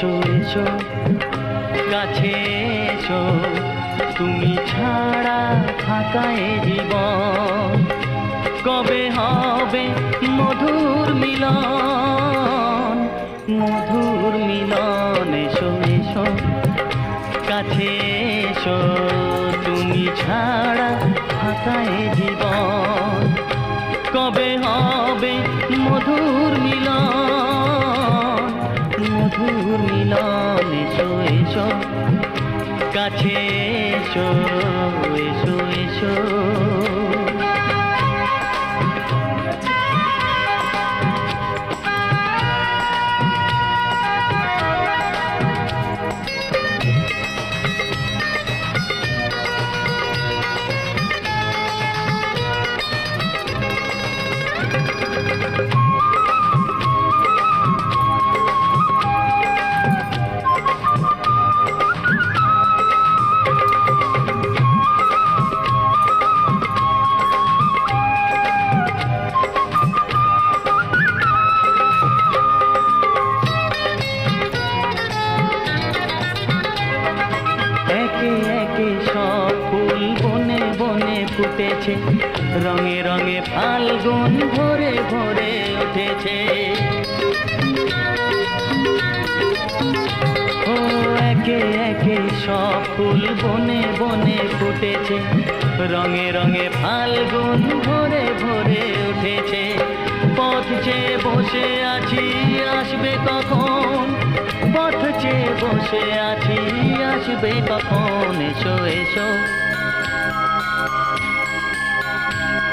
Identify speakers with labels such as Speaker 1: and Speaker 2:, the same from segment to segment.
Speaker 1: এসো কাছে এসো। তুমি ছাড়া ফাঁকায় জীবন। কবে হবে মধুর মিলন? মধুর মিলন, এসো এসো কাছে এসো। তুমি ছাড়া ফাঁকায় জীবন। কবে হবে মধুর মিলন? মধুর মিলন কাছে এসো। ফুটেছে। রঙে রঙে ফাল্গুন ভরে ভরে উঠেছে। ও একে একে সব ফুল বনে বনে ফুটেছে। রঙে রঙে ফাল্গুন ভরে ভরে উঠেছে। পথ বসে আছি, আসবে কখন? পথ বসে আছি, আসবে কখন? এসো এসো।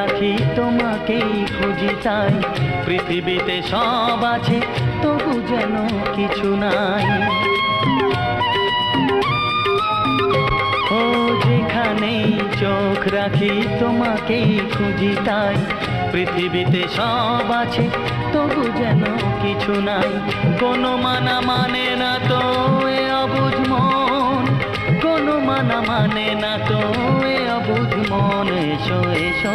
Speaker 1: রাখি, তোমাকেই খুঁজি তাই পৃথিবীতে সব আছে, তবু যেন কিছু নাই। ও যেখানেই চোখ রাখি, তোমাকেই খুঁজি তাই পৃথিবীতে সব আছে, তবু যেন কিছু নাই। কোনো মানা মানে না তো এ অবুঝ মন। কোনো মানা মানে না তো এ অবুঝ মন। এসো এসো।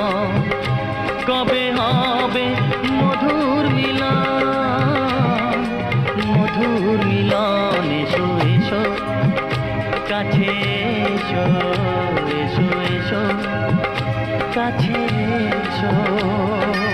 Speaker 1: কবে হবে মধুর মিলন? মধুর মিলন এসো এসো। কাছে এসো এসো এসো। কাছে এসো।